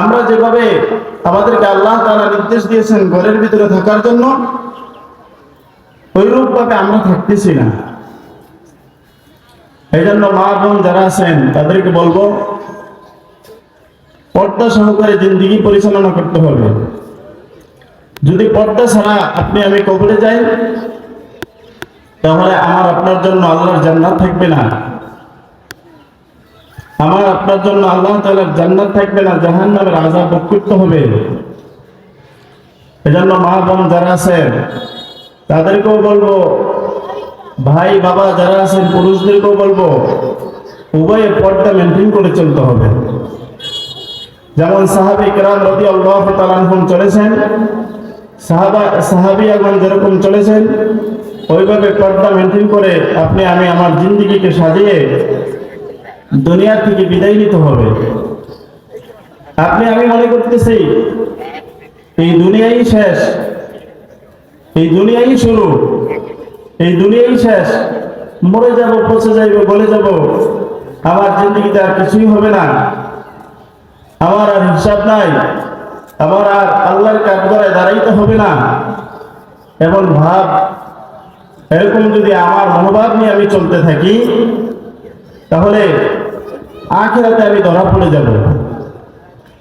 আমরা যেভাবে আমাদেরকে আল্লাহ তারা নির্দেশ দিয়েছেন ঘরের ভিতরে থাকার জন্য ওইরূপ ভাবে আমরা থাকতেছি না। এই জন্য মা বোন যারা আছেন, তাদেরকে বলব, পর্দা সহকারে জিন্দিগি পরিচালনা করতে হবে। যদি পর্দা ছাড়া আপনি আমি কবরে যাই, তাহলে আমার আপনার জন্য আল্লাহর জান্নাত থাকবে না। আমার আপনার জন্য আল্লাহ তাআলার জান্নাত থাকবে না জাহান নামের আজাব ভোগ হবে। এজন্য মা বোন যারা আছেন, তাদেরকেও বলব, ভাই, বাবা যারা আছেন, পুরুষদেরকেও বলব উভয়ে পর্দা মেনটেন করে চলতে হবে। যেমন সাহাবি কেরাম রদি আল্লাহ তালানহুম চলেছেন, সাহাবা সাহাবি এখন যেরকম চলেছেন, ওইভাবে পর্দা মেনটেন করে আপনি, আমি আমার জিন্দিগিকে সাজিয়ে দুনিয়ার থেকে বিদায় নিতে হবে। আপনি, আমি মনে করতেছি, এই দুনিয়াই শেষ, এই দুনিয়াই শুরু, এই দুনিয়াই শেষ। মরে যাব, পচে যাইব বলে যাব, আমার জিন্দগিতে আর কিছুই হবে না। আমার আর হিসাব নাই, আমার আর আল্লাহর কাঠগড়ায় দাঁড়াইতে হবে না। এমন ভাব, এরকম যদি আমার মনোভাব নিয়ে আমি চলতে থাকি, তাহলে আখেরাতে আমি ধরা পড়ে যাব।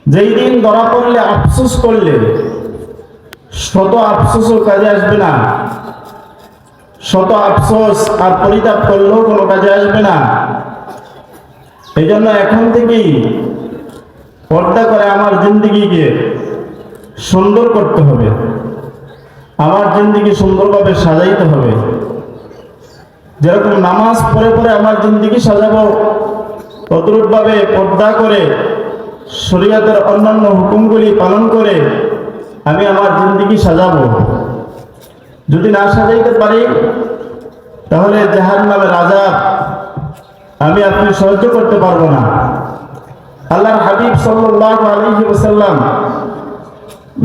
যেই দিন ধরা পড়লে আফসোস করলে, শত আফসোসও কাজে আসবে না। শত আফসোস আর পরিতাপ করলেও কোনো কাজে আসবে না। এই জন্য এখন থেকেই পর্দা করে আমার জিন্দিগিকে সুন্দর করতে হবে। আমার জিন্দিগি সুন্দরভাবে সাজাইতে হবে। যেরকম নামাজ পড়ে পড়ে আমার জিন্দিগি সাজাবো তদ্রুপভাবে পর্দা করে শরীয়তের অন্যান্য হুকুমগুলি পালন করে আমি আমার জিন্দিগি সাজাবো। যদি না সাজাইতে পারি, তাহলে জাহান নামের রাজা আমি আপনি সহ্য করতে পারব না। আল্লাহর হাবিব সাল্লাল্লাহু আলাইহি ওয়াসাল্লাম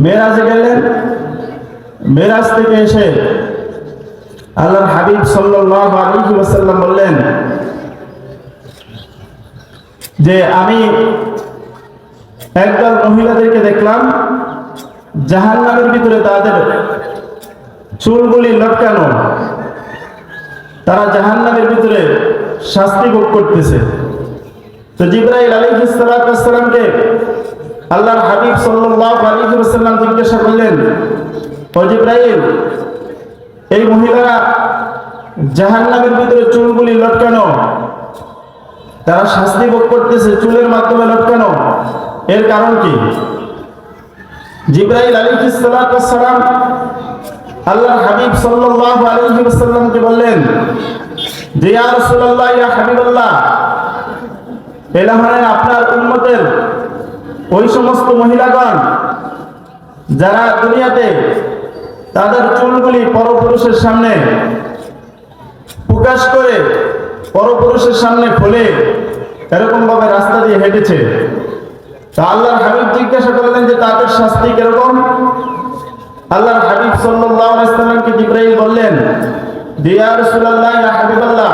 মেরাজে গেলেন। মেরাজ থেকে এসে আল্লাহর হাবিব সাল্লাল্লাহু আলাইহি ওয়াসাল্লাম বললেন যে আমি একদল মহিলাদেরকে দেখলাম, জাহান্নামের ভিতরে তাদের চুলগুলি লটকানো। তারা জাহান্নামের ভিতরে শাস্তি ভোগ করতেছে। তো জিব্রাইল আলাইহিস সালামকে আল্লাহর হাবিব সাল্লাল্লাহু আলাইহি ওয়াসাল্লাম জিজ্ঞাসা করলেন, ও জিব্রাইল, এই মহিলারা জাহান্নামের ভিতরে চুলগুলি লটকানো তারা শাস্তি ভোগ করতেছে চুলের মাধ্যমে লটকানো এর কারণ কি? জিব্রাইল আলাইহিস সালাম আল্লাহর হাবিব আলাইহি ওয়াসাল্লামকে বললেন, যে ইয়া রাসূলুল্লাহ, ইয়া হাবিবাল্লাহ এলা হলেন আপনার উম্মতের ওই সমস্ত মহিলাগণ, যারা দুনিয়াতে তাদের চুলগুলি পরপুরুষের সামনে প্রকাশ করে পরপুরুষের সামনে খুলে এরকম ভাবে রাস্তা দিয়ে হেঁটেছে। তা আল্লাহর হাবিব জিজ্ঞাসা করলেন যে, তাদের শাস্তি কীরকম? আল্লাহর হাবিব সাল্লাল্লাহু আলাইহি সাল্লামকে জিব্রাইল বললেন যে ইয়া রাসূলুল্লাহ, ইয়া হাবিবাল্লাহ,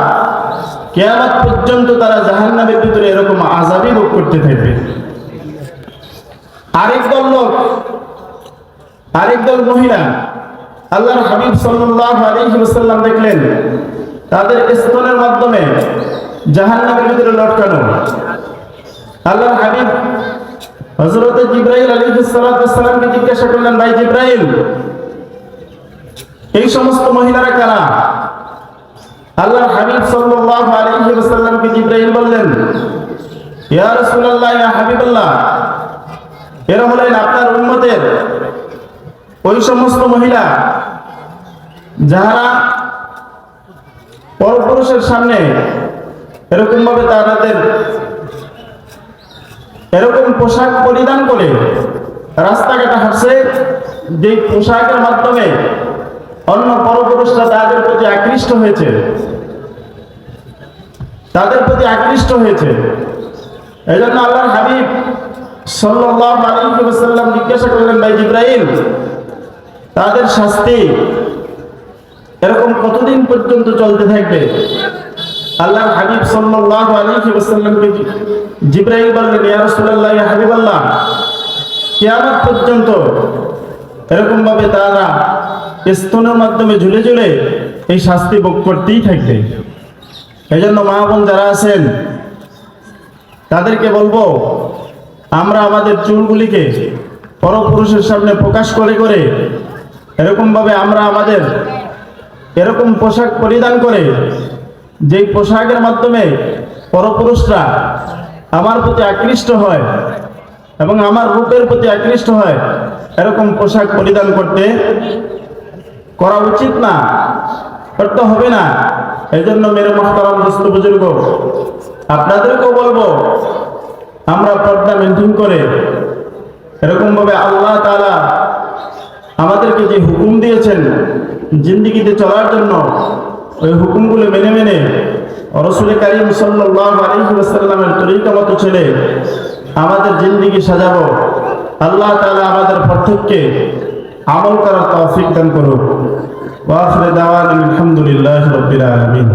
কিয়ামত পর্যন্ত তারা জাহান্নামের ভিতরে এরকম আযাবই ভোগ করতে থাকবে। আরেক দল লোক, আরেক দল মহিলা, আল্লাহর হাবিব সাল্লাল্লাহু আলাইহি ওয়াসাল্লাম দেখলেন তাদের স্তনের মাধ্যমে জাহান্নামের ভিতরে লটকানো। আল্লাহ হাবিব হযরত জিব্রাইল আলাইহিস সালামকে জিজ্ঞাসা করলেন, ভাই জিব্রাইল, এই সমস্ত মহিলারা কারা? আল্লাহ হাবিব সাল্লাল্লাহু আলাইহি ওয়াসাল্লামকে জিব্রাইল বললেন, ইয়া রাসূলুল্লাহ, ইয়া হাবিবাল্লাহ, এরা হলেন আপনার উম্মতের ওই সমস্ত মহিলা যারা পরপুরুষের সামনে এরকম ভাবে তাদের এরকম পোশাক পরিধান করে রাস্তাঘাটে হাঁটছে যে পোশাকের মাধ্যমে অন্য পরপুরুষরা তাদের প্রতি আকৃষ্ট হয়েছে, তাদের প্রতি আকৃষ্ট হয়েছে। এই জন্য আল্লাহর হাবিব সাল্লাল্লাহু আলাইহি ওয়াসাল্লাম জিজ্ঞাসা করলেন, ভাই জিব্রাইল, তাদের শাস্তি কতদিন পর্যন্ত চলতে থাকবে? আল্লাহর হাবিব সাল্লাল্লাহু আলাইহি ওয়াসাল্লামকে জিব্রাইল বললেন, ইয়া রাসূলুল্লাহ, ইয়া হাবিবাল্লাহ, কেয়ামত পর্যন্ত এরকম ভাবে তারা স্তনের মাধ্যমে ঝুলে ঝুলে এই শাস্তি ভোগ করতেই থাকবে। এই জন্য মা বোন যারা আছেন, তাদেরকে বলব, আমরা আমাদের চুলগুলিকে পরপুরুষের সামনে প্রকাশ করে করে এরকম ভাবে আমরা আমাদের এরকম পোশাক পরিধান করে, যেই পোশাকের মাধ্যমে পরপুরুষরা আমার প্রতি আকৃষ্ট হয় এবং আমার রূপের প্রতি আকৃষ্ট হয়, এরকম পোশাক পরিধান করতে করা উচিত না, করতে হবে না। এই জন্য মেরে মহতারাম দোস্ত বুজুর্গ, আপনাদেরকেও বলব, আমরা পর্দা মেনটেন করে, এরকমভাবে আল্লাহ তাআলা আমাদেরকে যে হুকুম দিয়েছেন জিন্দিগিতে চলার জন্য ওই হুকুমগুলো মেনে মেনে রসুল কারিম ওয়াসাল্লামের তরিকা মতো ছেলে আমাদের জিন্দিগি সাজাবো। আল্লাহ তালা আমাদের প্রত্যেককে আমল করার তৌফিক দান করুক। ওয়াফরে দাওয়ান আলহামদুলিল্লাহ আলমিন আলামিন।